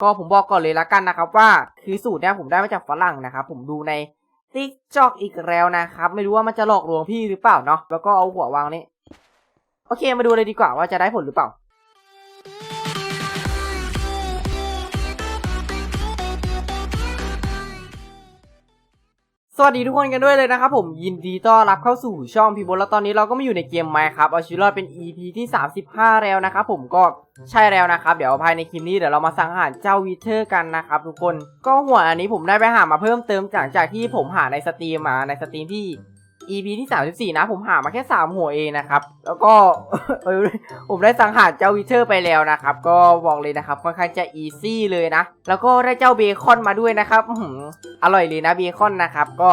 ก็ผมบอกก่อนเลยละกันนะครับว่าคือสูตรเนี้ยผมได้มาจากฝรั่งนะครับผมดูในติ๊กจอกอีกแล้วนะครับ ไม่รู้ว่ามันจะหลอกลวงพี่หรือเปล่าเนาะแล้วก็เอาหัววางนี่โอเคมาดูเลยดีกว่าว่าจะได้ผลหรือเปล่า สวัสดีทุกคนกันด้วยเลยนะครับผมยินดีต้อนรับเข้าสู่ช่องพีบอลแล้วตอนนี้เราก็มาอยู่ในเกมไมค์ครับเอาชีวิตรอดเป็น EP ที่ 35 แล้วนะครับผมก็ใช่แล้วนะครับ เดี๋ยวภายในคลิปนี้เดี๋ยวเรามาสังหารเจ้าวิเทอร์กันนะครับทุกคนก็หัวอันนี้ผมได้ไปหามาเพิ่มเติมจากจากที่ผมหาในสตรีมมาในสตรีมที่ EP ที่34นะ ผมหามาแค่ 3 หัวเองนะครับ แล้วก็ผมได้สังหารเจ้าวิเทอร์ไปแล้วนะครับ ก็บอกเลยนะครับค่อนข้างจะอีซี่เลยนะ แล้วก็ได้เจ้าเบคอนมาด้วยนะครับอร่อยเลยนะเบคอนนะครับ ก็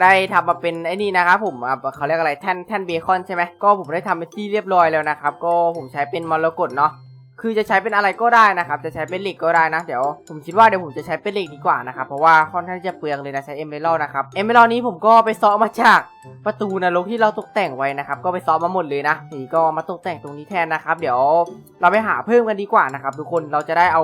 ได้ทำมาเป็นไอ้นี่นะครับผมเขาเรียกอะไรแท่นแท่นเบคอนใช่ไหมก็ผมได้ทำเป็นที่เรียบร้อยแล้วนะครับ ก็ผมใช้เป็นมรกตเนาะ คือจะใช้เป็นอะไรก็ได้นะครับ จะใช้เป็นเหล็กก็ได้นะเดี๋ยวผมคิดว่าเดี๋ยวผมจะใช้เป็นเหล็กดีกว่านะครับเพราะว่าค่อนข้างจะเปลืองเลยนะใช้เอเมอรัลนะครับเอเมอรัลนี้ผมก็ไปซ้อมมาจากประตูนรกที่เราตกแต่งไว้นะครับ ก็ไปซ้อมมาหมดเลยนะนี่ก็มาตกแต่งตรงนี้แทนนะครับ เดี๋ยวเราไปหาเพิ่มกันดีกว่านะครับ ทุกคนเราจะได้เอา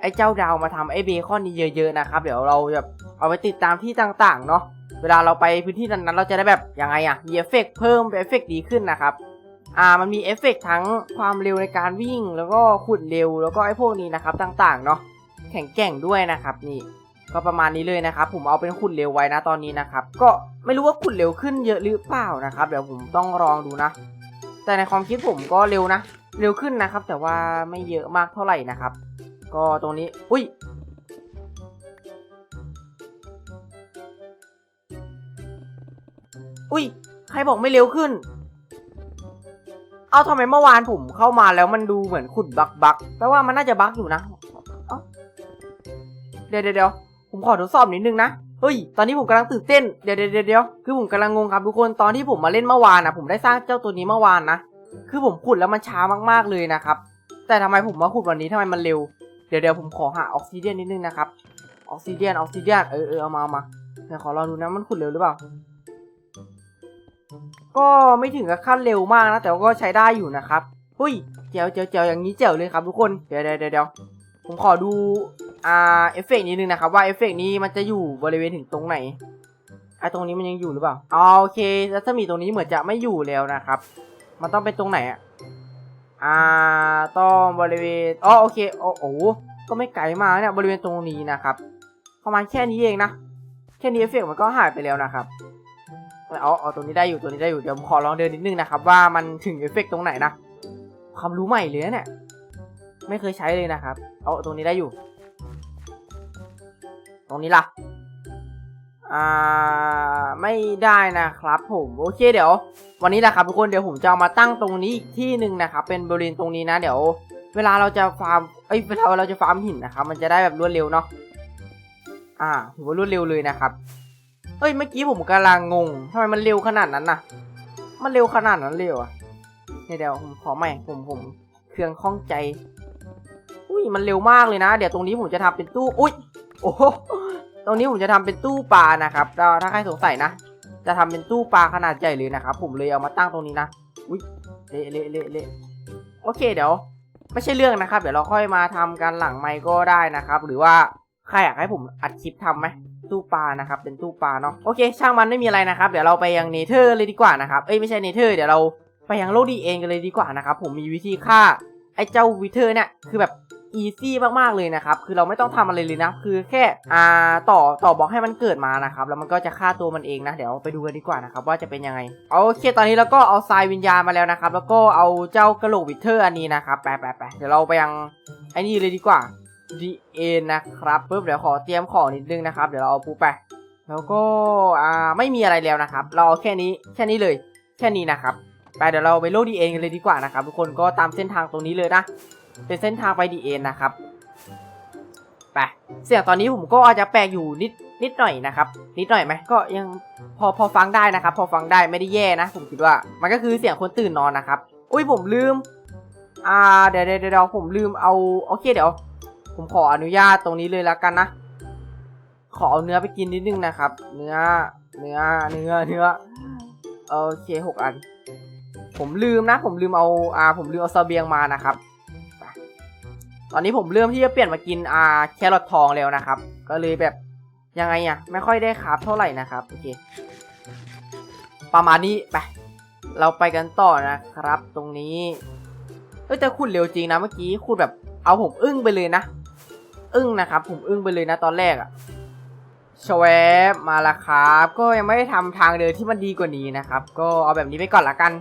ไอ้เจ้าดาวมาทำไอ้เบคอนนี้เยอะๆนะครับ เดี๋ยวเราแบบเอาไปติดตามที่ต่างๆเนาะเวลาเราไปพื้นที่นั้นๆเราจะได้แบบยังไงอะมีเอฟเฟกต์เพิ่มเอฟเฟกต์ดีขึ้นนะครับ อ่ามันมีเอฟเฟกต์ทั้งความเร็วในการวิ่ง แล้วก็ขุดเร็วแล้วก็ไอ้พวกนี้นะครับต่างๆเนาะแข็งแกร่งด้วยนะครับนี่ก็ประมาณนี้เลยนะครับ ผมเอาเป็นขุดเร็วไว้นะตอนนี้นะครับ ก็ไม่รู้ว่าขุดเร็วขึ้นเยอะหรือเปล่านะครับเดี๋ยวผมต้องลองดูนะ แต่ในความคิดผมก็เร็วนะ เร็วขึ้นนะครับ แต่ว่าไม่เยอะมากเท่าไหร่นะครับ ก็ตรงนี้อุ้ยอุ้ยใครบอกไม่เร็วขึ้น เอาทำไมเมื่อวานผมเข้ามาแล้วมันดูเหมือนขุดบักบักแปลว่ามันน่าจะบักอยู่นะเดี๋ยวเดี๋ยวเดี๋ยวผมขอทดสอบนิดนึงนะ เฮ้ย ตอนนี้ผมกำลังตื่นเต้น เดี๋ยวเดี๋ยวเดี๋ยวคือผมกำลังงงครับทุกคน ตอนที่ผมมาเล่นเมื่อวานนะผมได้สร้างเจ้าตัวนี้เมื่อวานนะ คือผมขุดแล้วมันช้ามากๆเลยนะครับ แต่ทำไมผมมาขุดวันนี้ทำไมมันเร็ว เดี๋ยวเดี๋ยวผมขอหาออกซิเดียนนิดนึงนะครับ ออกซิเดียนออกซิเดียนเออเออเอามาเอามาเดี๋ยวขอลองดูนะมันขุดเร็วหรือเปล่า ก็ไม่ถึงกับขั้นเร็วมากนะ แต่ก็ใช้ได้อยู่นะครับหุ้ยเจ๋วเจ๋วเจ๋วอย่างนี้เจ๋วเลยครับทุกคนเดี๋ยวเดี๋ยวเดี๋ยวผมขอดูอ่าเอฟเฟกต์นิดนึงนะครับว่าเอฟเฟกต์นี้มันจะอยู่บริเวณถึงตรงไหนไอ้ตรงนี้มันยังอยู่หรือเปล่าโอเคแล้วถ้ามีตรงนี้เหมือนจะไม่อยู่แล้วนะครับ มันต้องเป็นตรงไหนอะอ่าต้องบริเวณอ๋อโอเคโอ้โหก็ไม่ไกลมากเนี่ยบริเวณตรงนี้นะครับประมาณแค่นี้เองนะแค่นี้เอฟเฟกต์มันก็หายไปแล้วนะครับ เอาเอาตรงนี้ได้อยู่ตัวนี้ได้อยู่เดี๋ยวผมขอลองเดินนิดนึงนะครับว่ามันถึงเอฟเฟกต์ตรงไหนนะความรู้ใหม่เลยนะเนี่ยไม่เคยใช้เลยนะครับ เอาตรงนี้ได้อยู่ ตรงนี้ล่ะอ่าไม่ได้นะครับ ผมโอเคเดี๋ยว วันนี้แหละครับทุกคนเดี๋ยวผมจะเอามาตั้งตรงนี้อีกที่หนึ่งนะครับ เป็นบริเวณตรงนี้นะเดี๋ยว เวลาเราจะฟาร์มเอ้ยเวลาเราจะฟาร์มหินนะครับ มันจะได้แบบรวดเร็วเนาะอ่าถือว่ารวดเร็วเลยนะครับ เฮ้ยเมื่อกี้ผมกำลังงงทำไมมันเร็วขนาดนั้นน่ะ มันเร็วขนาดนั้นเลยเหรอเนี่ยเดี๋ยวผมขอใหม่ผมผมเครื่องข้องใจ อุ้ยมันเร็วมากเลยนะ เดี๋ยวตรงนี้ผมจะทำเป็นตู้อุ้ยโอ้โหตรงนี้ผมจะทำเป็นตู้ปลานะครับถ้าใครสงสัยนะ จะทำเป็นตู้ปลาขนาดใหญ่เลยนะครับผมเลยเอามาตั้งตรงนี้นะอุ้ยเละเละเละเละโอเคเดี๋ยว ไม่ใช่เรื่องนะครับ เดี๋ยวเราค่อยมาทำกันหลังไมค์ก็ได้นะครับ หรือว่าใครอยากให้ผมอัดคลิปทำไหม ตู้ปลานะครับ เป็นตู้ปลาเนาะโอเค ช่างมันไม่มีอะไรนะครับ เดี๋ยวเราไปยังเนเธอร์เลยดีกว่านะครับเอ้ยไม่ใช่เนเธอร์เดี๋ยวเราไปยังโลกดีเองกันเลยดีกว่านะครับผมมีวิธีฆ่าไอ้เจ้าวิเทอร์เนี่ยคือแบบอีซี่มากๆเลยนะครับ คือเราไม่ต้องทำอะไรเลยนะ คือแค่อ่าต่อต่อบล็อกให้มันเกิดมานะครับ แล้วมันก็จะฆ่าตัวมันเองนะ เดี๋ยวไปดูกันดีกว่านะครับ ว่าจะเป็นยังไง โอเค ตอนนี้เราก็เอาทรายวิญญาณมาแล้วนะครับ แล้วก็เอาเจ้ากระโหลกวิเทอร์อันนี้นะครับ ไปไปไปเดี๋ยวเราไปยังไอ้นี่เลยดีกว่า ดีเอ็นนะครับปุ๊บเดี๋ยวขอเตรียมของนิดนึงนะครับ เดี๋ยวเราเอาปูไป แล้วก็อ่าไม่มีอะไรแล้วนะครับ เราเอาแค่นี้แค่นี้เลย แค่นี้นะครับไปเดี๋ยวเราไปโลดดีเอ็นกันเลยดีกว่านะครับทุกคนก็ตามเส้นทางตรงนี้เลยนะ เป็นเส้นทางไปดีเอ็นนะครับไปเสียงตอนนี้ผมก็อาจจะแปลกอยู่นิดนิดหน่อยนะครับ นิดหน่อยไหมก็ยังพอพอฟังได้นะครับ พอฟังได้ไม่ได้แย่นะผมคิดว่า มันก็คือเสียงคนตื่นนอนนะครับ อุ้ยผมลืม อ่าเดี๋ยวเดี๋ยวเดี๋ยวผมลืมเอาโอเคเดี๋ยว ผมขออนุญาตตรงนี้เลยแล้วกันนะ ขอเอาเนื้อไปกินนิดนึงนะครับ เนื้อ เนื้อ เนื้อ เนื้อโอเคหกอัน ผมลืมนะ ผมลืมเอาอ่าผมลืมเอาเสเบียงมานะครับ ตอนนี้ผมเริ่มที่จะเปลี่ยนมากินอ่าแครอททองแล้วนะครับ ก็เลยแบบยังไงอะไม่ค่อยได้คราฟเท่าไหร่นะครับ โอเค ประมาณนี้ไป เราไปกันต่อนะครับ ตรงนี้เอ้ยแต่ขุดเร็วจริงนะเมื่อกี้ขุดแบบเอาผมอึ้งไปเลยนะ อึ้งนะครับ ผมอึ้งไปเลยนะตอนแรกอะชวบมาละครับ ก็ยังไม่ได้ทำทางเดินที่มันดีกว่านี้นะครับ ก็เอาแบบนี้ไปก่อนละกัน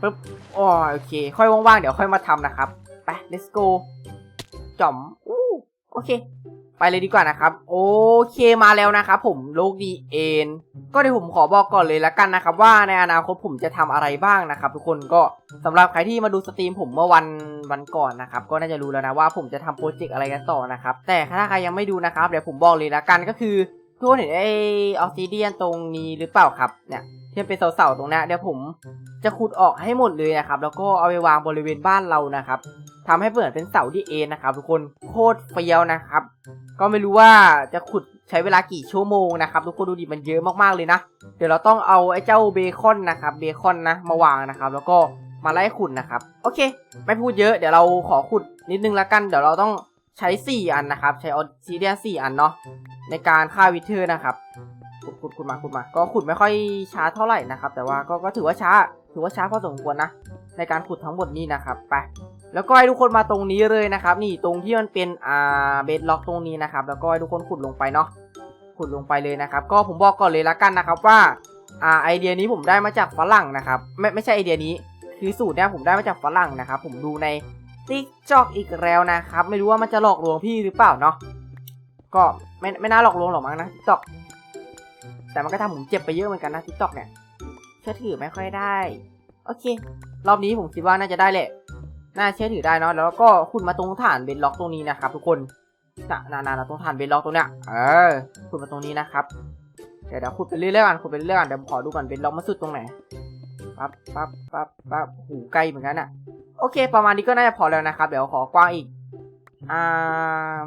ปึ๊บอ๋อโอเค ค่อยว่างๆ เดี๋ยวค่อยมาทำนะครับ ไป let's go จอมอู้โอเค ไปเลยดีกว่านะครับ โอเคมาแล้วนะครับผมโลกดีเอ็นก็เดี๋ยวผมขอบอกก่อนเลยละกันนะครับ ว่าในอนาคตผมจะทำอะไรบ้างนะครับ ทุกคนก็สำหรับใครที่มาดูสตรีมผมเมื่อวันวันก่อนนะครับ ก็น่าจะรู้แล้วนะว่าผมจะทำโปรเจกต์อะไรกันต่อนะครับ แต่ถ้าใครยังไม่ดูนะครับเดี๋ยวผมบอกเลยละกันก็คือทุกคนเห็นไอออสซิเดียนตรงนี้หรือเปล่าครับเนี่ย ที่เป็นเสาๆตรงนี้เดี๋ยวผมจะขุดออกให้หมดเลยนะครับ แล้วก็เอาไปวางบริเวณบ้านเรานะครับทำให้เหมือนเป็นเสาที่เอ็นนะครับ ทุกคนโคตรเฟี้ยวนะครับ ก็ไม่รู้ว่าจะขุดใช้เวลากี่ชั่วโมงนะครับ ทุกคนดูดิมันเยอะมากๆเลยนะ เดี๋ยวเราต้องเอาไอ้เจ้าเบคอนนะครับ เบคอนนะมาวางนะครับ แล้วก็มาไล่ขุดนะครับ โอเค ไม่พูดเยอะเดี๋ยวเราขอขุดนิดนึงละกัน เดี๋ยวเราต้องใช้ 4 อันนะครับ ใช้ออซีเดียน4อันเนาะในการฆ่าวิเทอร์นะครับ ขุดขุดขุดมาขุดมา ก็ขุดไม่ค่อยช้าเท่าไหร่นะครับ แต่ว่าก็ก็ถือว่าช้า ถือว่าช้าพอสมควรนะ ในการขุดทั้งหมดนี้นะครับไปแล้วก็ให้ทุกคนมาตรงนี้เลยนะครับ นี่ตรงที่มันเป็นอ่าเบดล็อกตรงนี้นะครับ แล้วก็ให้ทุกคนขุดลงไปเนาะขุดลงไปเลยนะครับ ก็ผมบอกก่อนเลยละกันนะครับว่าอ่าไอเดียนี้ผมได้มาจากฝรั่งนะครับ ไม่ไม่ใช่ไอเดียนี้ คือสูตรเนี้ยผมได้มาจากฝรั่งนะครับ ผมดูในติ๊กจอกอีกแล้วนะครับ ไม่รู้ว่ามันจะหลอกลวงพี่หรือเปล่าเนาะก็ไม่ไม่น่าหลอกลวงหรอกมั้งนะติ๊กจอก แต่มันก็ทำผมเจ็บไปเยอะเหมือนกันนะติ๊กจอกเนี่ยเชื่อถือไม่ค่อยได้ โอเค รอบนี้ผมคิดว่าน่าจะได้แหละ น่าเชื่อถือได้เนาะ แล้วก็ขุดมาตรงฐานเบนล็อกตรงนี้นะครับ ทุกคนน่ะน่าตรงฐานเบนล็อกตรงเนี้ย เออขุดมาตรงนี้นะครับ เดี๋ยวเดี๋ยวขุดไปเรื่อยๆกันขุดไปเรื่อยๆกันเดี๋ยวผมขอดูก่อนเบนล็อกมันสุดตรงไหน ปั๊บปั๊บปั๊บปั๊บหูไกลเหมือนกันอะโอเค ประมาณนี้ก็น่าจะพอแล้วนะครับ เดี๋ยวขอกว้างอีก อ่า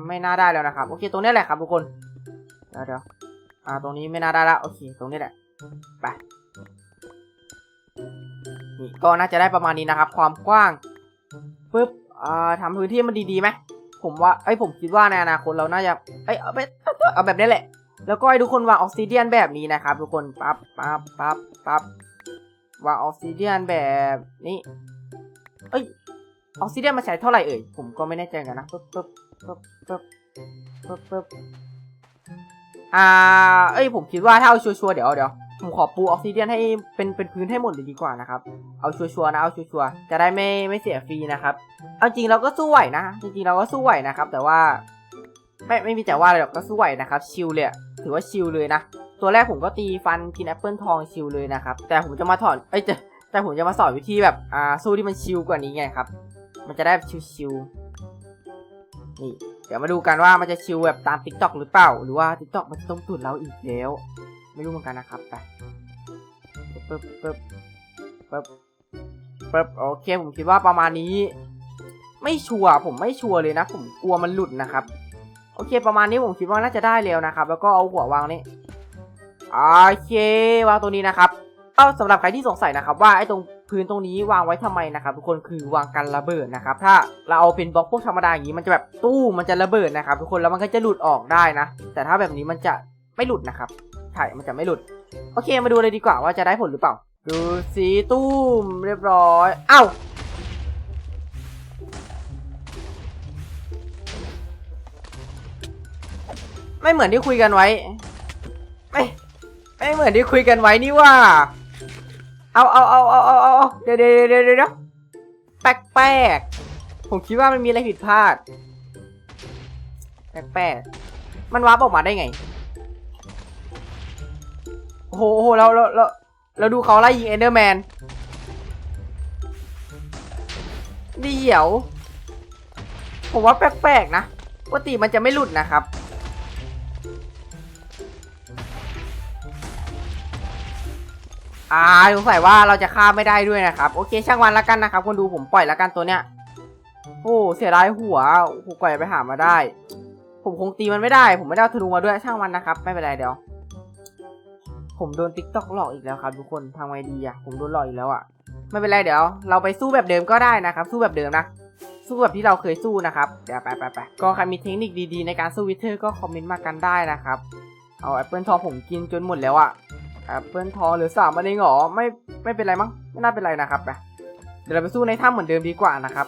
ไม่น่าได้แล้วนะครับ โอเค ตรงนี้แหละครับทุกคน เดี๋ยวเดี๋ยว อ่า ตรงนี้ไม่น่าได้ละ โอเค ตรงนี้แหละ ไป นี่ก็น่าจะได้ประมาณนี้นะครับ ความกว้างปึ๊บ อ่าทำพื้นที่มันดีๆไหม ผมว่า ไอ้ผมคิดว่าในอนาคตเราน่าจะ เอ้ยเอาไปเอาแบบนี้แหละ แล้วก็ให้ทุกคนวางออกซิเดียนแบบนี้นะครับ ทุกคน ปั๊บ ปั๊บ ปั๊บ ปั๊บ วางออกซิเดียนแบบนี้ เอ้ย ออกซิเดียนมาใช้เท่าไหร่เอ่ย ผมก็ไม่แน่ใจกันนะปึ๊บปึ๊บปึ๊บปึ๊บปึ๊บปึ๊บ อ่า เอ้ยผมคิดว่าถ้าเอาชัวร์ๆเดี๋ยวเดี๋ยวผมขอปูออกซิเดียนให้เป็นเป็นพื้นให้หมดเลยดีกว่านะครับ เอาชัวร์ๆนะเอาชัวร์ๆจะได้ไม่ไม่เสียฟรีนะครับ เอาจริงเราก็สู้ไหวนะ จริงๆเราก็สู้ไหวนะครับ แต่ว่า ไม่ไม่มีแต่ว่าอะไรหรอกก็สู้ไหวนะครับชิลเลยถือว่าชิลเลยนะ ตัวแรกผมก็ตีฟันกินแอปเปิลทองชิลเลยนะครับ แต่ผมจะมาถอนเอ้ยจะแต่ผมจะมาสอนวิธีแบบอ่าสู้ที่มันชิลกว่านี้ไงครับ มันจะได้ชิลๆ นี่เดี๋ยวมาดูกันว่ามันจะชิลแบบตาม t ิ k t o k หรือเปล่า หรือว่า t ิ k t o k มันต้มตุ๋นเราอีกแล้ว ไม่รู้เหมือนกันนะครับไปปึ๊บปึ๊บปึ๊บปึ๊บโอเคผมคิดว่าประมาณนี้ ไม่ชัวร์ผมไม่ชัวร์เลยนะ ผมกลัวมันหลุดนะครับ โอเคประมาณนี้ผมคิดว่าน่าจะได้แล้วนะครับ แล้วก็เอาหัววางนี่โอเควางตรงนี้นะครับเอาสำหรับใครที่สงสัยนะครับว่าไอ้ตรง พื้นตรงนี้วางไว้ทำไมนะครับทุกคนคือวางกันระเบิดนะครับถ้าเราเอาเป็นบล็อกพวกธรรมดาอย่างนี้มันจะแบบตู้มันจะระเบิดนะครับทุกคนแล้วมันก็จะหลุดออกได้นะ แต่ถ้าแบบนี้มันจะไม่หลุดนะครับใช่มันจะไม่หลุด โอเคมาดูเลยดีกว่าว่าจะได้ผลหรือเปล่า ดูสีตุ้มเรียบร้อยเอ้าไม่เหมือนที่คุยกันไว้ ไม่ไม่เหมือนที่คุยกันไว้นี่ว่า เอาเอาเอาเอาเอาเอาเดี๋ยวเดี๋ยวเดี๋ยวเดี๋ยวแปลกแปลกๆผมคิดว่ามันมีอะไรผิดพลาด แปลกแปลกๆมันวาร์ปออกมาได้ไงโอ้โหโอ้โหเราเราเราเราดูเขาไล่ยิงเอนเดอร์แมนเดี๋ยว ผมว่าแปลกๆนะปกติมันจะไม่หลุดนะครับ อ่าสงสัยว่าเราจะฆ่าไม่ได้ด้วยนะครับ โอเคช่างวันละกันนะครับคนดูผมปล่อยละกันตัวเนี้ยโอ้เสียดายหัวโอ้โหกว่าจะไปหามาได้ ผมคงตีมันไม่ได้ ผมไม่ได้ธนูมาด้วยช่างมันนะครับ ไม่เป็นไรเดี๋ยว ผมโดนติ๊กต็อกหลอกอีกแล้วครับ ทุกคนทำไงดีอะผมโดนหลอกอีกแล้วอะไม่เป็นไรเดี๋ยว เราไปสู้แบบเดิมก็ได้นะครับ สู้แบบเดิมนะสู้แบบที่เราเคยสู้นะครับเดี๋ยวไปไปไปก็ใครมีเทคนิคดีๆในการสู้วิเทอร์ก็คอมเมนต์มากันได้นะครับเอาแอปเปิลทองผมกินจนหมดแล้วอะ แอปเปิลทองหลือสามอันเองเหรอไม่ไม่เป็นไรมั้งไม่น่าเป็นไรนะครับเดี๋ยวเราไปสู้ในถ้ำเหมือนเดิมดีกว่านะครับ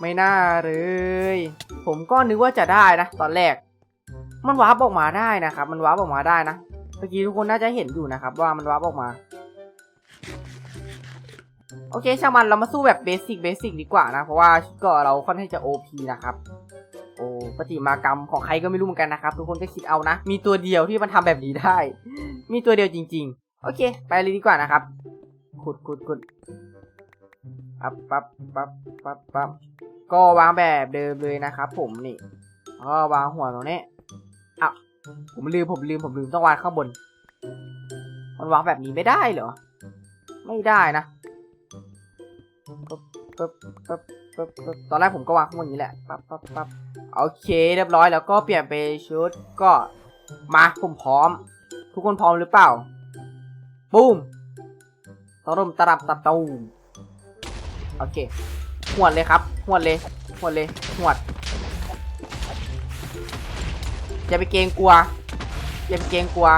ไม่น่าเลย ผมก็นึกว่าจะได้นะตอนแรก มันวาร์ปออกมาได้นะครับ มันวาร์ปออกมาได้นะเมื่อกี้ทุกคนน่าจะเห็นอยู่นะครับ ว่ามันวาร์ปออกมาโอเคช่างมันเรามาสู้แบบเบสิกเบสิกดีกว่านะ เพราะว่าชุดเก็เราค่อนข้างจะ OP นะครับ โอ้ปฏิมากรรมของใครก็ไม่รู้เหมือนกันนะครับ ทุกคนก็คิดเอานะ มีตัวเดียวที่มันทำแบบนี้ได้ มีตัวเดียวจริง ๆ โอเค ไปเลยดีกว่านะครับขุดขุดขุดปั๊บปั๊บปั๊บปั๊บปั๊บก็วางแบบเดิมเลยนะครับ ผมนี่ก็วางหัวตรงนี้อ้าวผมลืมผมลืมผมลืมต้องวางข้างบน มันวางแบบนี้ไม่ได้เหรอ ไม่ได้นะปึ๊บปึ๊บปึ๊บ ปึ๊บปึ๊บตอนแรกผมก็วางข้างบนอย่างนี้แหละปั๊บปั๊บปั๊บโอเค เรียบร้อยแล้วก็เปลี่ยนไปชุดก็มาผมพร้อม ทุกคนพร้อมหรือเปล่าบูมตรมตรับตะตูมโอเคหวดเลยครับหวดเลยหวดเลยหวดอย่าไปเกรงกลัวอย่าไปเกรงกลัว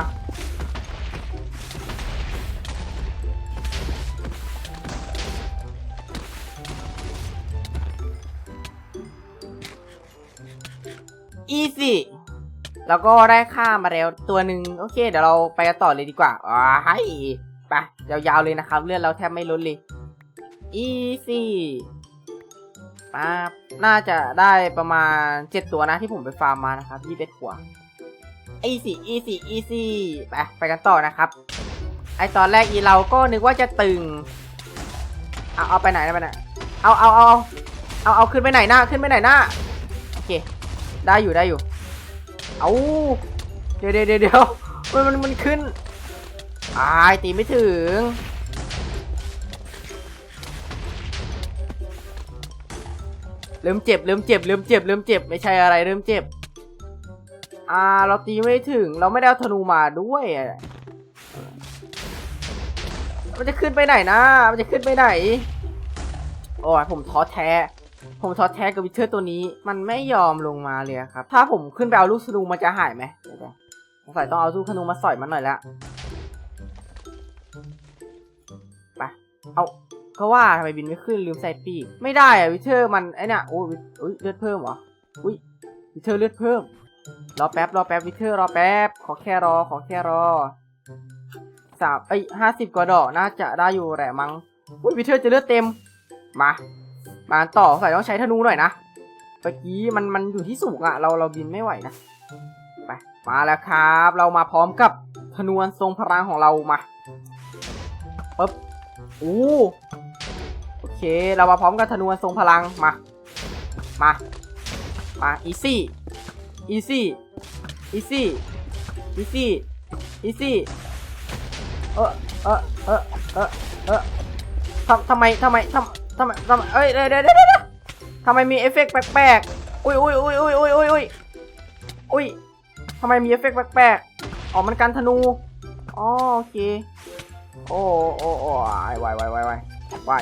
อีซี่แล้วก็ได้ค่ามาแล้วตัวหนึ่งโอเค เดี๋ยวเราไปกันต่อเลยดีกว่าอ้ายไปยาวๆเลยนะครับ เลือนเราแทบไม่ลดเลยอีซี่ป๊าบน่าจะได้ประมาณเจ็ดตัวนะที่ผมไปฟาร์มมานะครับยี่เป็ดหัวอีซี่อีซี่อีซี่ไปไปกันต่อนะครับ ไอตอนแรกอีเราก็นึกว่าจะตึง เอาเอาไปไหนนะไปไหนเอาเอาเอาเอาเอาขึ้นไปไหนหน้าขึ้นไปไหนหน้าโอเค ได้อยู่ได้อยู่ เอาเดี๋ยวเดี๋ยวเดี๋ยวมันมันมันขึ้นอายตีไม่ถึง เริ่มเจ็บเริ่มเจ็บเริ่มเจ็บเริ่มเจ็บไม่ใช่อะไรเริ่มเจ็บ อ่าเราตีไม่ถึง เราไม่ได้เอาธนูมาด้วย มันจะขึ้นไปไหนนะ มันจะขึ้นไปไหน โอ้ยผมท้อแท้ ผมท้อแท้กับวิเทอร์ตัวนี้ มันไม่ยอมลงมาเลยครับ ถ้าผมขึ้นไปเอาลูกธนูมันจะหายไหมเดี๋ยวสงสัยต้องเอาลูกธนูมาสอยมันหน่อยละไปเอาก็ว่าทำไมบินไม่ขึ้นลืมใส่ปีกไม่ได้อะวิเทอร์มันไอเนี่ยโอ้ยอุ้ยเลือดเพิ่มเหรออุ้ยวิเทอร์เลือดเพิ่มรอแป๊บรอแป๊บวิเทอร์รอแป๊บขอแค่รอขอแค่รอสามไอ้ห้าสิบกว่าดอกน่าจะได้อยู่แหละมั้งอุ้ยวิเทอร์จะเลือดเต็มมา มาต่อใส่ต้องใช้ธนูหน่อยนะเมื่อกี้มันมันอยู่ที่สูงอะเราเราบินไม่ไหวนะไปมาแล้วครับ เรามาพร้อมกับธนูทรงพลังของเรามาปึ๊บอู้โอเค เรามาพร้อมกับธนูทรงพลังมา มามาอีซี่อีซี่อีซี่อีซี่อีซี่เออเออเออเออเออทำทำไมทำไมทำ ทำไมทำไมเอ้ยเดี๋ยวเดี๋ยวเดี๋ยวเดี๋ยวทำไมมีเอฟเฟกต์แปลกๆอุ้ยอุ้ยอุ้ยอุ้ยอุ้ยอุ้ยอุ้ยอุ้ยทำไมมีเอฟเฟกต์แปลกๆอ๋อมันกันธนูอ๋อโอเคโอ้โอ้โอ้ไวไวไวไวไว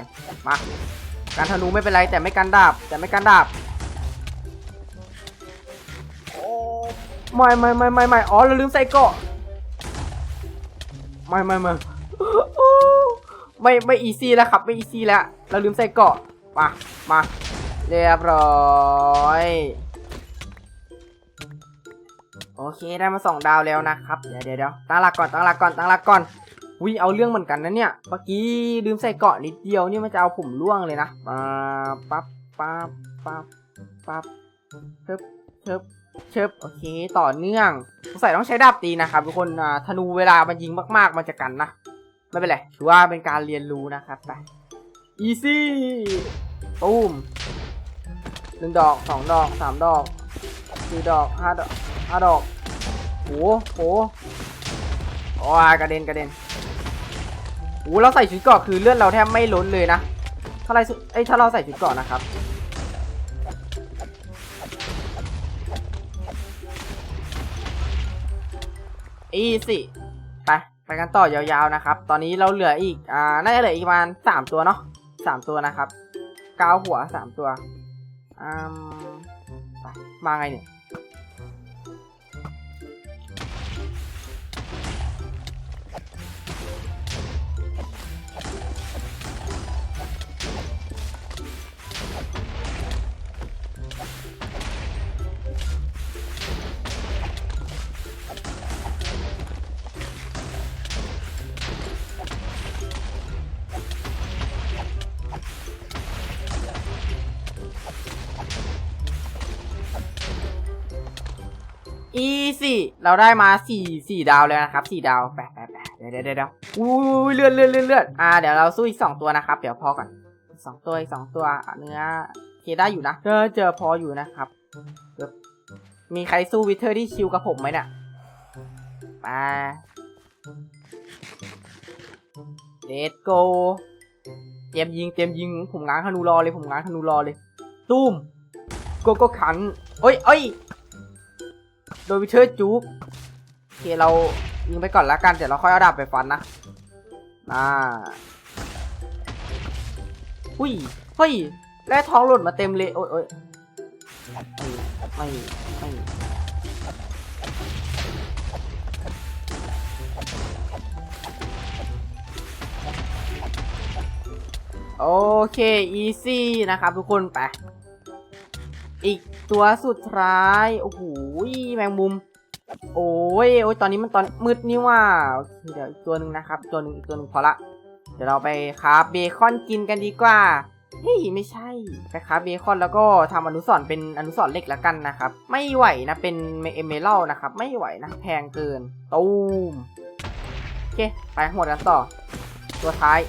มาการธนูไม่เป็นไรแต่ไม่กันดาบแต่ไม่กันดาบโอ้ไม่ไม่ไม่ไม่ไม่อ๋อเราลืมใส่เกาะไม่ไม่ไม่ ไม่ไม่อีซี่แล้วครับ ไม่อีซี่แล้ว เราลืมใส่เกาะมามาเรียบร้อย โอเคได้มาสองดาวแล้วนะครับ เดี๋ยวเดี๋ยวตั้งหลักก่อนตั้งหลักก่อนตั้งหลักก่อนวิเอาเรื่องเหมือนกันนะเนี่ยเมื่อกี้ลืมใส่เกาะนิดเดียวนี่มันจะเอาผมล่วงเลยนะปั๊บปั๊บปั๊บปั๊บปั๊บเชิบเชิบเชิบโอเคต่อเนื่องสงสัยต้องใช้ดาบตีนะครับทุกคนอ่าธนูเวลามันยิงมากๆมันจะกันนะ ไม่เป็นไรถือว่าเป็นการเรียนรู้นะครับไปอีซี่ตูมหนึ่งดอกสองดอกสามดอกสี่ดอกห้าดอกห้าดอกโหโหโอ้ยกระเด็นกระเด็นโหเราใส่ชุดเกาะคือเลือดเราแทบไม่ล้นเลยนะถ้าเราไอ้ถ้าเราใส่ชุดเกาะนะครับอีสิ ไปกันต่อยาวๆนะครับ ตอนนี้เราเหลืออีก อ่า น่าจะเหลืออีกประมาณสามตัวเนาะสามตัวนะครับเก้าหัวสามตัวอืมมาไงเนี่ย อีสี่เราได้มาสี่สี่ดาวแล้วนะครับสี่ดาวแปะแปะแปะเดี๋ยวเดี๋ยวเดี๋ยวอุ้ยเลือดเลือดเลือดเลือดอ่าเดี๋ยวเราสู้อีกสองตัวนะครับ เดี๋ยวพอก่อนสองตัวอีกสองตัวเนื้อโอเคได้อยู่นะเจอเจอพออยู่นะครับ มีใครสู้วิเทอร์ที่ชิวกับผมไหมเนี่ยไป Let's go เตรียมยิงเตรียมยิงผมง้างธนูรอเลยผมง้างธนูรอเลย ตุ้มโกโก้ขันเอ้ยเอ้ย โดยวิเทอร์จุกโอเคเรายิงไปก่อนละกันเดี๋ยวเราค่อยเอาดาบไปฟันนะอ่าอุ้ยเฮ้ยแร่ท้องหล่นมาเต็มเลยโอ้ยโอ้ยไม่ไม่โอเค อีซี่นะครับทุกคนไป อีก ตัวสุดท้าย โอ้โหแมงมุม โอ้ยโอ้ยตอนนี้มันตอนมืดนี่ว่า เดี๋ยวอีกตัวหนึ่งนะครับ ตัวหนึ่งอีกตัวหนึ่งพอละ เดี๋ยวเราไปคาเบคอนกินกันดีกว่า เฮ้ยไม่ใช่ ไปคาเบคอนแล้วก็ทำอนุสร์เป็นอนุสร์เล็กละกันนะครับ ไม่ไหวนะเป็นเอเมรัลนะครับ ไม่ไหวนะแพงเกิน ตูมโอเค ไปหมดกันต่อ ตัวท้าย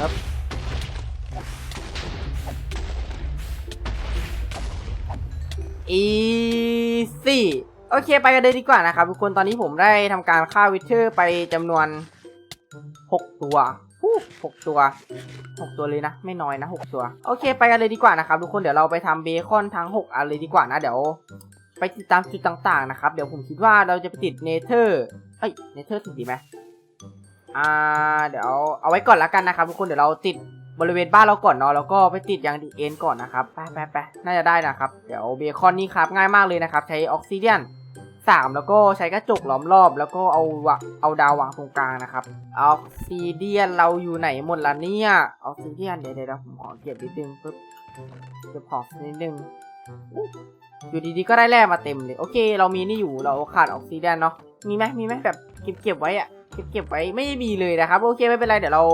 ครับ อีซี่ โอเคไปกันเลยดีกว่านะครับ ทุกคนตอนนี้ผมได้ทำการฆ่าวิเทอร์ไปจำนวน 6 ตัวหกตัว6ตัวเลยนะ ไม่น้อยนะ6ตัว โอเค ไปกันเลยดีกว่านะครับทุกคนเดี๋ยวเราไปทำเบคอนทั้ง6อันเลยดีกว่านะ เดี๋ยว ไปติดตามจุดต่างๆนะครับ เดี๋ยวผมคิดว่าเราจะไปติดเนเธอร์เอ้ยเนเธอร์ถึงดีไหม อ่า เดี๋ยวเอาไว้ก่อนละกันนะครับทุกคนเดี๋ยวเราติดบริเวณบ้านเราก่อนเนาะแล้วก็ไปติดยางดีเอ็นก่อนนะครับไปไปไปน่าจะได้นะครับ เดี๋ยวเบคอนนี่ครับง่ายมากเลยนะครับ ใช้ออกซิเดียนสามแล้วก็ใช้กระจกล้อมรอบ แล้วก็เอาวะเอาดาววางตรงกลางนะครับออกซิเดียนเราอยู่ไหนหมดละเนี่ยออกซิเดียนเดี๋ยวเดี๋ยวผมขอเก็บนิดนึงปึ๊บเก็บของนิดนึงอุ๊ยอยู่ดีๆก็ได้แร่มาเต็มเลย โอเค เรามีนี่อยู่เราขาดออกซิเดียนเนาะมีไหมมีไหมแบบเก็บเก็บไว้อะ เก็บไว้ไม่มีเลยนะครับ โอเคไม่เป็นไรเดี๋ยวเรา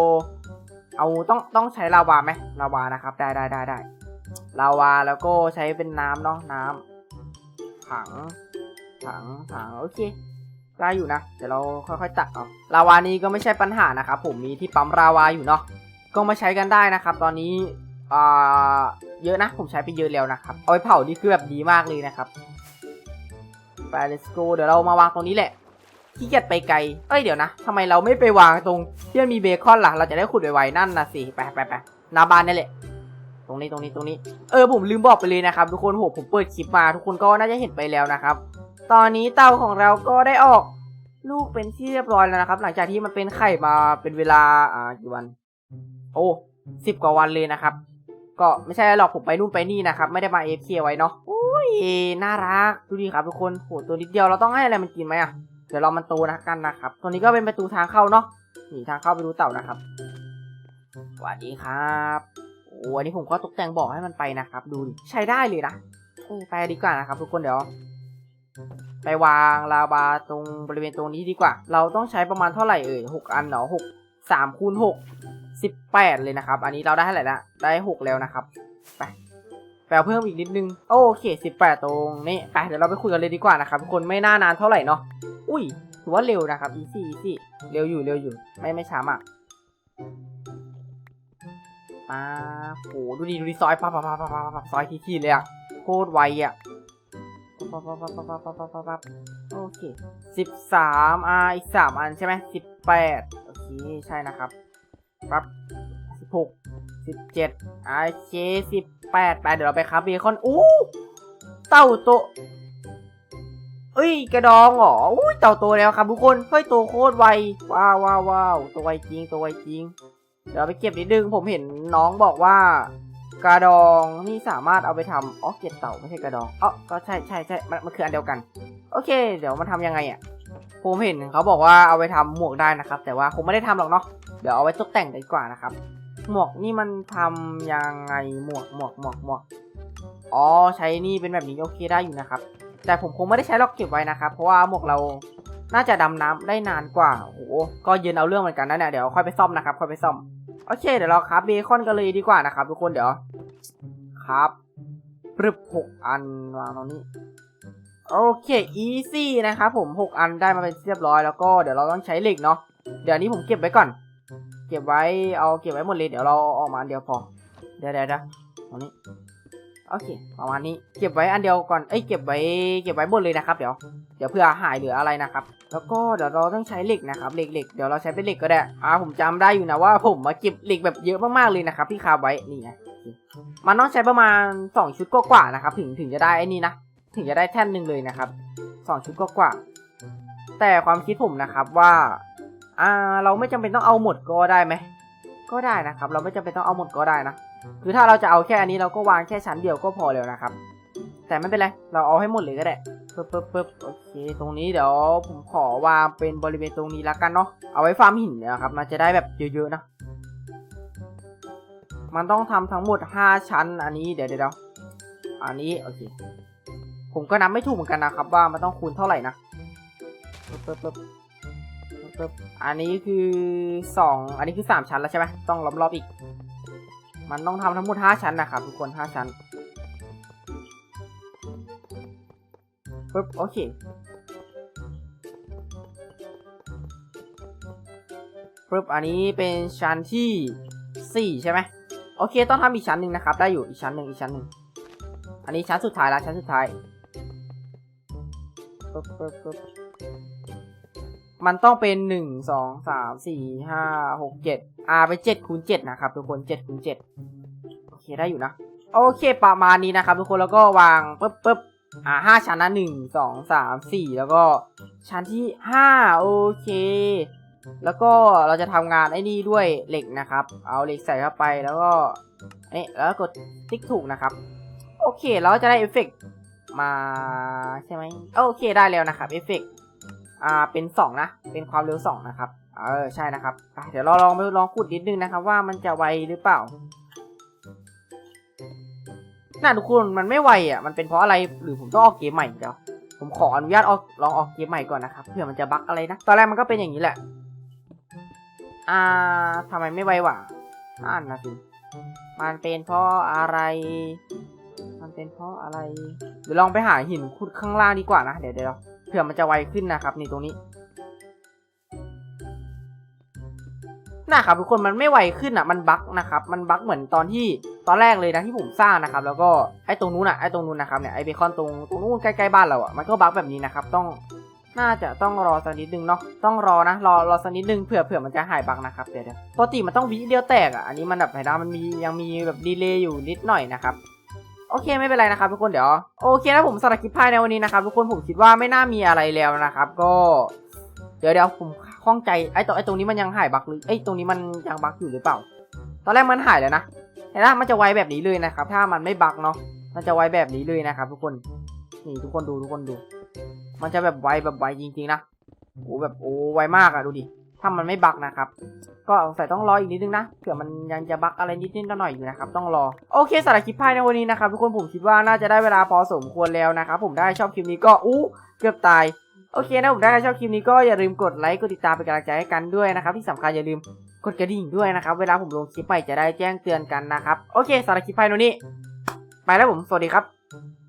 เอาต้องต้องใช้ลาวาไหมลาวานะครับได้ได้ได้ได้ลาวาแล้วก็ใช้เป็นน้ำเนาะน้ำถังถังถังโอเคได้อยู่นะเดี๋ยวเราค่อยๆตักเอาลาวานี้ก็ไม่ใช่ปัญหานะครับผมมีที่ปั๊มลาวาอยู่เนาะก็มาใช้กันได้นะครับ ตอนนี้อ่าเยอะนะผมใช้ไปเยอะแล้วนะครับเอาไปเผานี่คือแบบดีมากเลยนะครับไป let's go เดี๋ยวเรามาวางตรงนี้แหละ ขี้เกียจไปไกล เอ้ยเดี๋ยวนะทำไมเราไม่ไปวางตรงที่มันมีเบคอนล่ะ เราจะได้ขุดไวๆนั่นนะสิไปไปไปหน้าบ้านนี่แหละ ตรงนี้ตรงนี้ตรงนี้ เออผมลืมบอกไปเลยนะครับ ทุกคนโหผมเปิดคลิปมา ทุกคนก็น่าจะเห็นไปแล้วนะครับ ตอนนี้เต่าของเราก็ได้ออก ลูกเป็นที่เรียบร้อยแล้วนะครับ หลังจากที่มันเป็นไข่มาเป็นเวลาอ่ากี่วัน โอ้สิบกว่าวันเลยนะครับ ก็ไม่ใช่หรอกผมไปนู่นไปนี่นะครับ ไม่ได้มาเอฟเคไว้เนาะโอ้ยน่ารักดูดิครับทุกคนโหตัวนิดเดียวเราต้องให้อะไรมันกินไหมอะ เดี๋ยวเรามันโตนะกันนะครับตัวนี้ก็เป็นประตูทางเข้าเนาะนี่ทางเข้าไปดูเต่านะครับสวัสดีครับโอ้อันนี้ผมก็ตกแต่งบอกให้มันไปนะครับ ดูดิใช้ได้เลยนะไปดีกว่านะครับ ทุกคนเดี๋ยว ไปวางลาวาตรงบริเวณตรงนี้ดีกว่า เราต้องใช้ประมาณเท่าไหร่เอ่ยหกอันเนาะหกสามคูณหกสิบแปดเลยนะครับ อันนี้เราได้เท่าไหร่ละได้หกแล้วนะครับไปแปลเพิ่มอีกนิดนึง โอเคสิบแปดตรงนี้ไปเดี๋ยวเราไปคุยกันเลยดีกว่านะครับทุกคนไม่น่านานเท่าไหร่เนาะ อุ้ยถือว่าเร็วนะครับอีซี่อีซี่เร็วอยู่เร็วอยู่ ไม่ไม่ช้ามากป้าโหดูดิดูดิซอยปั๊บปั๊บปั๊บปั๊บปั๊บซอยทีทีเลยอะโคตรไวอะปั๊บปั๊บปั๊บปั๊บปั๊บปั๊บปั๊บโอเคสิบสามอ่าอีกสามอันใช่ไหมสิบแปดโอเคใช่นะครับปั๊บสิบหกสิบเจ็ดโอเคสิบแปดไปเดี๋ยวเราไปครับเบคอนอู้เต่าโต เอ้ยกระดองเหรออุ้ยเต่าโตแล้วครับทุกคนเฮ้ยโตโคตรไวว้าวว้าวว้าวตัวไวจริงตัวไวจริง เดี๋ยวไปเก็บนิดนึงผมเห็นน้องบอกว่า กระดองนี่สามารถเอาไปทำอ๋อเก็บเต่าไม่ใช่กระดองอ๋อก็ใช่ใช่ใช่มันมันคืออันเดียวกัน โอเค เดี๋ยวมันทำยังไงอะผมเห็นเขาบอกว่าเอาไปทำหมวกได้นะครับ แต่ว่าคงไม่ได้ทำหรอกเนาะเดี๋ยวเอาไว้ตกแต่งดีกว่านะครับ หมวกนี่มันทำยังไงหมวกหมวกหมวกหมวกอ๋อใช้นี่เป็นแบบนี้โอเคได้อยู่นะครับ แต่ผมคงไม่ได้ใช้หรอกเก็บไว้นะครับ เพราะว่าหมวกเราน่าจะดำน้ำได้นานกว่าโอ้โหก็ยืนเอาเรื่องเหมือนกันนะเนี่ยเดี๋ยวค่อยไปซ่อมนะครับค่อยไปซ่อมโอเคเดี๋ยวเราครับเบคอนกันเลยดีกว่านะครับ ทุกคนเดี๋ยวครับปรึบหกอันวางตรงนี้โอเคอีซี่นะครับผม6อันได้มาเป็นเรียบร้อยแล้วก็เดี๋ยวเราต้องใช้เหล็กเนาะเดี๋ยวนี้ผมเก็บไว้ก่อน เก็บไว้เอาเก็บไว้หมดเลยเดี๋ยวเราออกมาเดียวพอเดี๋ยวเดี๋ยวเดี๋ยวตรงนี้ โอเค ประมาณนี้ เก็บไว้อันเดียวก่อน เอ้ย เก็บไว้ เก็บไว้หมดเลยนะครับ เดี๋ยว เดี๋ยวเพื่อหายหลืออะไรนะครับ แล้วก็เดี๋ยวเราต้องใช้เหล็กนะครับ เหล็กเหล็กเดี๋ยวเราใช้เป็นเหล็กก็ได้ อ่า ผมจำได้อยู่นะว่าผมมาเก็บเหล็กแบบเยอะมากๆเลยนะครับที่คาไว้ นี่ไง มันต้องใช้ประมาณ 2 ชุดกว่าๆนะครับ ถึงถึงจะได้ไอ้นี่นะ ถึงจะได้แท่นหนึ่งเลยนะครับสองชุดกว่าๆแต่ความคิดผมนะครับว่า อ่า เราไม่จำเป็นต้องเอาหมดก็ได้ไหม ก็ได้นะครับ เราไม่จำเป็นต้องเอาหมดก็ได้นะ คือถ้าเราจะเอาแค่อันนี้เราก็วางแค่ชั้นเดียวก็พอแล้วนะครับ แต่ไม่เป็นไร เราเอาให้หมดเลยก็ได้ปึ๊บปึ๊บปึ๊บโอเค ตรงนี้เดี๋ยวผมขอวางเป็นบริเวณตรงนี้ละกันเนาะ เอาไว้ฟาร์มหินนี่ยครับ มันจะได้แบบเยอะๆนะ มันต้องทำทั้งหมด 5 ชั้น อันนี้เดี๋ยวเดี๋ยวอันนี้โอเค ผมก็นับไม่ถูกเหมือนกันนะครับ ว่ามันต้องคูณเท่าไหร่นะปึ๊บปึ๊บปึ๊บปึ๊บอันนี้คือสองอันนี้คือสามชั้นแล้วใช่ไหมต้องล้อมรอบอีก มันต้องทำทั้งหมดห้าชั้นนะครับทุกคนห้าชั้นปึ๊บโอเคปึ๊บอันนี้เป็นชั้นที่สี่ใช่ไหมโอเค ต้องทำอีกชั้นหนึ่งนะครับ ได้อยู่อีกชั้นหนึ่งอีกชั้นหนึ่งอันนี้ชั้นสุดท้ายแล้วชั้นสุดท้ายปึ๊บปึ๊บปึ๊บมันต้องเป็นหนึ่งสองสามสี่ห้าหกเจ็ด อ่าไปเจ็ดคูณเจ็ดนะครับทุกคนเจ็ดคูณเจ็ดโอเคได้อยู่นะ โอเคประมาณนี้นะครับทุกคนแล้วก็วางปึ๊บปึ๊บอ่าห้าชั้นนะหนึ่งสองสามสี่แล้วก็ชั้นที่ห้าโอเค แล้วก็เราจะทำงานไอ้นี่ด้วยเหล็กนะครับ เอาเหล็กใส่เข้าไปแล้วก็เอ๊แล้วกดติ๊กถูกนะครับ โอเคเราจะได้เอฟเฟกมาใช่ไหมโอเคได้แล้วนะครับเอฟเฟกอ่าเป็นสองนะเป็นความเร็วสองนะครับ เออใช่นะครับเดี๋ยวเราลองไปลองขุดนิดนึงนะครับว่ามันจะไวหรือเปล่าน่าทุกคนมันไม่ไวอะมันเป็นเพราะอะไรหรือผมต้องออกเกมใหม่เดี๋ยวผมขออนุญาตออกลองออกเกมใหม่ก่อนนะครับเผื่อมันจะบั๊กอะไรนะตอนแรกมันก็เป็นอย่างนี้แหละอ่าทำไมไม่ไววะอ่านนะสิมันเป็นเพราะอะไร มันเป็นเพราะอะไร เดี๋ยวลองไปหาหินขุดข้างล่างดีกว่านะ เดี๋ยวเดี๋ยวเผื่อมันจะไวขึ้นนะครับนี่ตรงนี้ น่าครับทุกคนมันไม่ไวขึ้นอะมันบั๊กนะครับมันบั๊กเหมือนตอนที่ตอนแรกเลยนะที่ผมสร้างนะครับ แล้วก็ไอ้ตรงนู้นอะไอ้ตรงนู้นนะครับเนี่ยไอ้เบคอนตรงตรงนู้นใกล้ๆบ้านเราอะมันก็บั๊กแบบนี้นะครับต้องน่าจะต้องรอสักนิดนึงเนาะต้องรอนะ รอรอสักนิดนึงเผื่อเผื่อมันจะหายบั๊กนะครับเดี๋ยวเดี๋ยวปกติมันต้องวิเดียวแตกอะอันนี้มันแบบไหนนะมันมียังมีแบบดีเลย์อยู่นิดหน่อยนะครับโอเคไม่เป็นไรนะครับทุกคนเดี๋ยวโอเคนะผมสำหรับคลิปภายในวันนี้นะครับทุกคนผมคิดว่าไม่น่ามีอะไรแล้วนะครับ ก็ เดี๋ยวเดี๋ยวผม ข้องใจไอ้ตรงไอ้ตรงนี้มันยังหายบักหรือไอ้ตรงนี้มันยังบักอยู่หรือเปล่า ตอนแรกมันหายแล้วนะเห็นไหมมันจะไวแบบนี้เลยนะครับ ถ้ามันไม่บักเนาะมันจะไวแบบนี้เลยนะครับ ทุกคนนี่ทุกคนดูทุกคนดู มันจะแบบไวแบบไวจริงๆนะโอ้แบบโอ้ไวมากอะดูดิถ้ามันไม่บักนะครับ ก็สงสัยต้องรออีกนิดนึงนะเผื่อมันยังจะบักอะไรนิดนิดหน่อยอยู่นะครับ ต้องรอ โอเคสำหรับคลิปภายในวันนี้นะครับทุกคนผมคิดว่าน่าจะได้เวลาพอสมควรแล้วนะครับผมได้ชอบคลิปนี้ก็อู้เกือบตาย โอเคนะผมได้ชอบคลิปนี้ก็อย่าลืมกดไลค์กดติดตามเป็นกำลังใจให้กันด้วยนะครับที่สำคัญอย่าลืมกดกระดิ่งด้วยนะครับ เวลาผมลงคลิปใหม่จะได้แจ้งเตือนกันนะครับ โอเคสำหรับคลิปไปนนนี้ ไปแล้วผม สวัสดีครับ